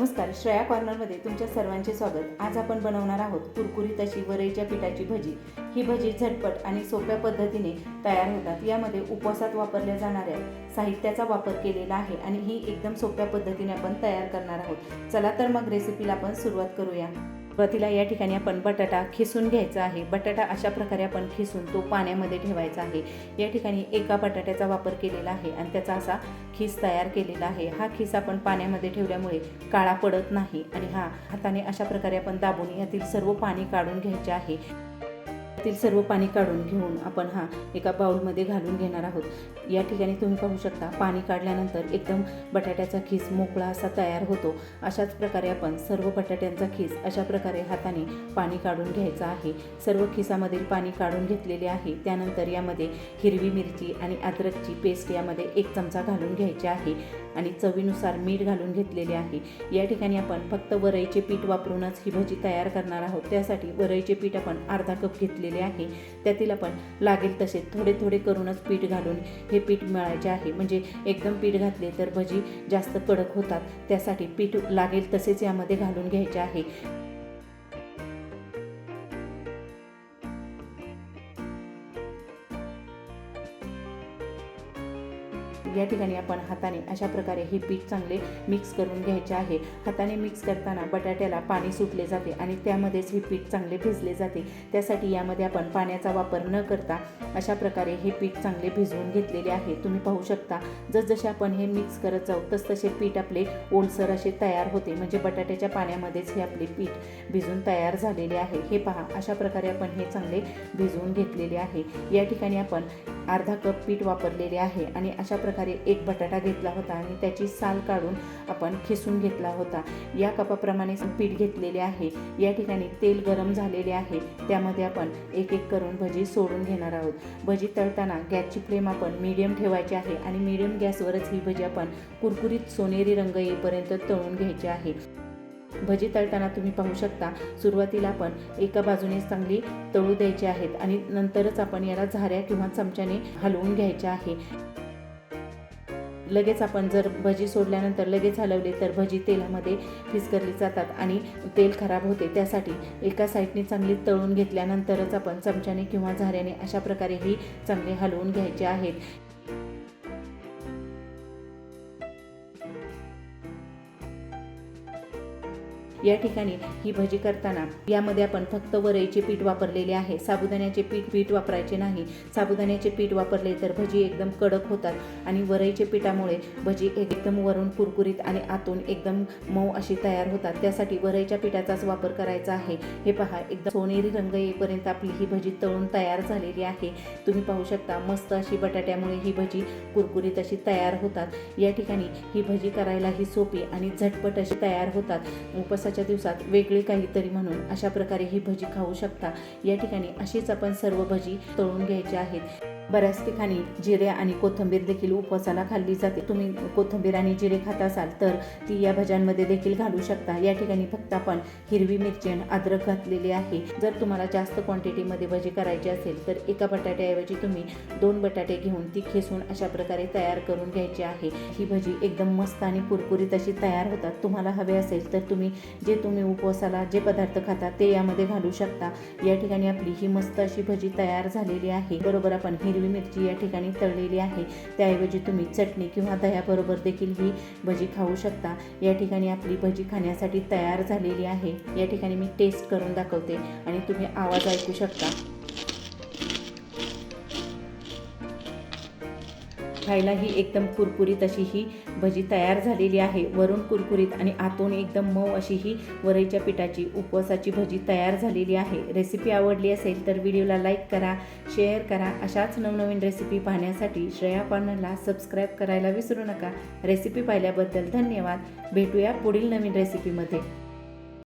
नमस्कार श्रेया कॉर्नरमध्ये तुमच्या सर्वांचे स्वागत. आज आपण बनवणार आहोत कुरकुरीत अशी वरईच्या पिठाची भजी. ही भजी झटपट आणि सोप्या पद्धतीने तयार होतात. यामध्ये उपवासात वापरल्या जाणाऱ्या साहित्याचा वापर केलेला आहे आणि ही एकदम सोप्या पद्धतीने आपण तयार करणार आहोत. चला तर मग रेसिपीला आपण सुरुवात करूया. सुरुवातीला या ठिकाणी आपण बटाटा खिसून घ्यायचा आहे. बटाटा अशा प्रकारे आपण खिसून तो पाण्यामध्ये ठेवायचा आहे. या ठिकाणी एका बटाट्याचा वापर केलेला आहे आणि त्याचा असा खिस तयार केलेला आहे. हा खिस आपण पाण्यामध्ये ठेवल्यामुळे काळा पडत नाही आणि हा हाताने अशा प्रकारे आपण दाबून यातील सर्व पाणी काढून घ्यायचे आहे. त्यातील सर्व पाणी काढून घेऊन आपण हा एका बाऊलमध्ये घालून घेणार आहोत. या ठिकाणी तुम्ही पाहू शकता पाणी काढल्यानंतर एकदम बटाट्याचा खीस मोकळा असा तयार होतो. अशाच प्रकारे आपण सर्व बटाट्यांचा खीस अशा प्रकारे हाताने पाणी काढून घ्यायचा आहे. सर्व खिसामधील पाणी काढून घेतलेले आहे. त्यानंतर यामध्ये हिरवी मिरची आणि अद्रकची पेस्ट यामध्ये एक चमचा घालून घ्यायची आहे. आणि चवीनुसार मीठ घालून घेतलेले आहे. या ठिकाणी आपण फक्त वरईचे पीठ वापरूनच ही भजी तयार करणार आहोत. त्यासाठी वरईचे पीठ आपण अर्धा कप घेतलेले आहे. त्यातील आपण लागेल तसे थोडे थोडे करूनच पीठ घालून हे पीठ मिळायचे आहे. म्हणजे एकदम पीठ घातले तर भजी जास्त कडक होतात. त्यासाठी पीठ लागेल तसेच यामध्ये घालून घ्यायचे आहे. या ठिकाणी आपण हाताने अशा प्रकारे हे पीठ चांगले मिक्स करून घ्यायचे आहे. हाताने मिक्स करताना बटाट्याला पाणी सुटले जाते आणि त्यामध्येच हे पीठ चांगले भिजले जाते. त्यासाठी यामध्ये आपण पाण्याचा वापर न करता अशा प्रकारे हे पीठ चांगले भिजवून घेतलेले आहे. तुम्ही पाहू शकता जसजसे आपण हे मिक्स करत जाऊ तसतसे पीठ आपले ओलसर असे तयार होते. म्हणजे बटाट्याच्या पाण्यामध्येच हे आपले पीठ भिजून तयार झालेले आहे. हे पहा अशा प्रकारे आपण हे चांगले भिजवून घेतलेले आहे. या ठिकाणी आपण अर्धा कप पीठ वापरलेले आहे आणि अशा प्रकारे एक बटाटा घेतला होता आणि त्याची साल काढून आपण खिसून घेतला होता. या कपाप्रमाणे पीठ घेतलेले आहे. या ठिकाणी तेल गरम झालेले आहे. त्यामध्ये आपण एक एक करून भजी सोडून घेणार आहोत. भजी तळताना गॅसची फ्लेम आपण मीडियम ठेवायची आहे आणि मीडियम गॅसवरच ही भजी आपण कुरकुरीत सोनेरी रंग येईपर्यंत तळून घ्यायची आहे. भजी तळताना तुम्ही पाहू शकता सुरुवातीला आपण एका बाजूने चांगली तळू द्यायची आहेत आणि नंतरच आपण याला झाऱ्या किंवा चमच्याने हलवून घ्यायचे आहे. लगेच आपण जर भजी सोडल्यानंतर लगेच हलवले तर भजी तेलामध्ये फिसकरली जातात आणि तेल खराब होते. त्यासाठी एका साईडने चांगली तळून घेतल्यानंतरच आपण चमच्याने किंवा झाऱ्याने अशा प्रकारे ही चांगले हलवून घ्यायचे आहेत. या ठिकाणी ही भजी करताना यामध्ये आपण फक्त वरईचे पीठ वापरलेले आहे. साबुदाण्याचे पीठ पीठ वापरायचे नाही. साबुदाण्याचे पीठ वापरले तर भजी एकदम कडक होतात आणि वरईचे पिठामुळे भजी एकदम वरून कुरकुरीत आणि आतून एकदम मऊ अशी तयार होतात. त्यासाठी वरईच्या पिठाचाच वापर करायचा आहे. हे पहा एकदम सोनेरी रंग येईपर्यंत आपली ही भजी तळून तयार झालेली आहे. तुम्ही पाहू शकता मस्त अशी बटाट्यामुळे ही भजी कुरकुरीत अशी तयार होतात. या ठिकाणी ही भजी करायला ही सोपी आणि झटपट अशी तयार होतात. उपसा उपवासाच्या दिवसात वेगळी काहीतरी म्हणून अशा प्रकारे ही भजी खाऊ शकता. या ठिकाणी अशीच आपण सर्व भजी तळून घ्यायची आहेत. बऱ्याच ठिकाणी जिरे आणि कोथिंबीर देखील उपवासाला खाल्ली जाते. तुम्ही कोथिंबीर आणि जिरे खात असाल तर ती या भज्यांमध्ये देखील घालू शकता. या ठिकाणी फक्त आपण हिरवी मिरची आणि अद्रक घातलेली आहे. जर तुम्हाला जास्त क्वांटिटीमध्ये भजी करायची असेल तर एका बटाट्याऐवजी तुम्ही दोन बटाटे घेऊन ती खेसून अशा प्रकारे तयार करून घ्यायची आहे. ही भजी एकदम मस्त आणि कुरकुरीत अशी तयार होतात. तुम्हाला हवे असेल तर तुम्ही जे तुम्ही उपवासाला जे पदार्थ खाता ते यामध्ये घालू शकता. या ठिकाणी आपली ही मस्त अशी भजी तयार झालेली आहे. बरोबर आपण हिरवी हिरवी मिरची या ठिकाणी तळलेली आहे. त्याऐवजी तुम्ही चटणी किंवा दह्याबरोबर देखील ही भजी खाऊ शकता. या ठिकाणी आपली भजी खाण्यासाठी तयार झालेली आहे. या ठिकाणी मी टेस्ट करून दाखवते आणि तुम्ही आवाज ऐकू शकता. खायला ही एकदम कुरकुरीत अशी ही भजी तयार झालेली आहे. वरून कुरकुरीत आणि आतून एकदम मऊ अशी ही वरईच्या पिठाची उपवासाची भजी तयार झालेली आहे. रेसिपी आवडली असेल तर व्हिडिओला लाईक करा शेअर करा. अशाच नवनवीन रेसिपी पाहण्यासाठी श्रेया पार्नरला सबस्क्राईब करायला विसरू नका. रेसिपी पाहिल्याबद्दल धन्यवाद. भेटूया पुढील नवीन रेसिपीमध्ये